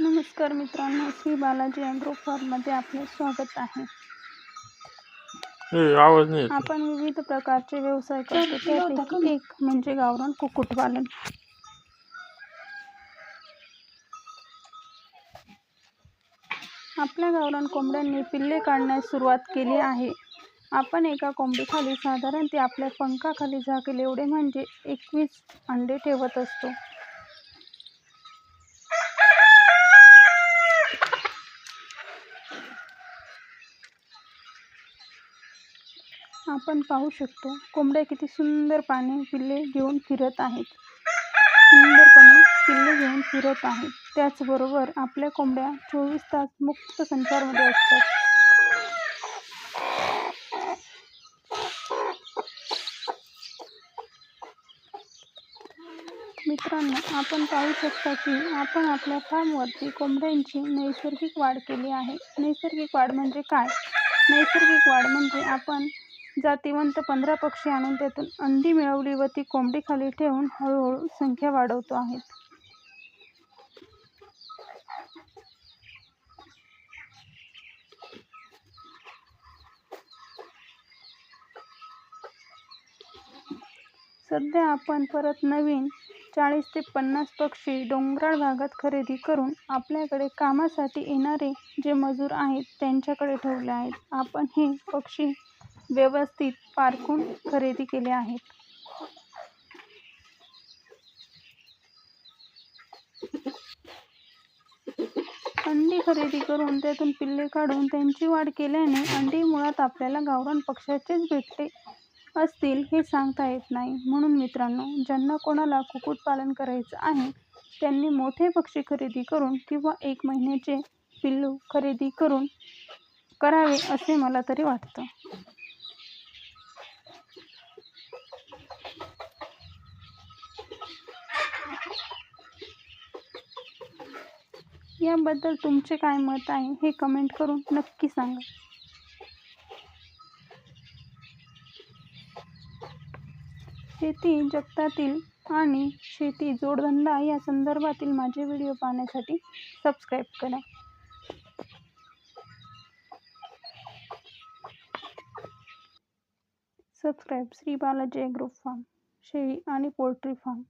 नमस्कार मित्रांनो श्री बालाजी अॅग्रो फार्ममध्ये आपले स्वागत आहे. आवाज नाही. आपण विविध प्रकारचे व्यवसाय करतो. त्यापैकी एक म्हणजे गावरान कुक्कुटपालन. आपल्या गावरान कोंबड्यांनी पिल्ले काढण्यास सुरुवात केली आहे. आपण एका कोंबडीखाली साधारण ते आपल्या पंखाखाली झाकेल एवढे म्हणजे एकवीस अंडे ठेवत असतो. आपण पाहू शकतो कोंबड्या किती सुंदरपणे पिल्ले घेऊन फिरत आहेत. सुंदरपणे पिल्ले घेऊन फिरत आहेत. त्याचबरोबर आपल्या कोंबड्या चोवीस तास मुक्त संचारमध्ये असतात. मित्रांनो आपण पाहू शकता की आपण आपल्या फार्मवरती कोंबड्यांची नैसर्गिक वाढ केली आहे. नैसर्गिक वाढ म्हणजे काय? नैसर्गिक वाढ म्हणजे आपण जातिवंत पंधरा पक्षी आणून त्यातून अंडी मिळवली व ती कोंबडी खाली ठेवून हळूहळू संख्या वाढवतो आहेत. सध्या आपण परत नवीन चाळीस ते पन्नास पक्षी डोंगराळ भागात खरेदी करून आपल्याकडे कामासाठी येणारे जे मजूर आहेत त्यांच्याकडे ठेवले आहेत. आपण हे पक्षी व्यवस्थित पारखून खरेदी केले आहेत. अंडी खरेदी करून त्यातून पिल्ले काढून त्यांची वाढ केल्याने अंडी मुळात आपल्याला गावरान पक्ष्याचेच भेटते असतील हे सांगता येत नाही. म्हणून मित्रांनो ज्यांना कोणाला कुक्कुटपालन करायचं आहे त्यांनी मोठे पक्षी खरेदी करून किंवा एक महिन्याचे पिल्लू खरेदी करून करावे असे मला तरी वाटतं. याबद्दल तुमचे काय मत आहे हे कमेंट करून नक्की सांगा. शेती जगतातील आणि शेती जोडधंदा या संदर्भातील माझे व्हिडिओ पाहण्यासाठी सबस्क्राईब करा. Subscribe Shri Balaji agro farm शेळी आणि पोल्ट्री फार्म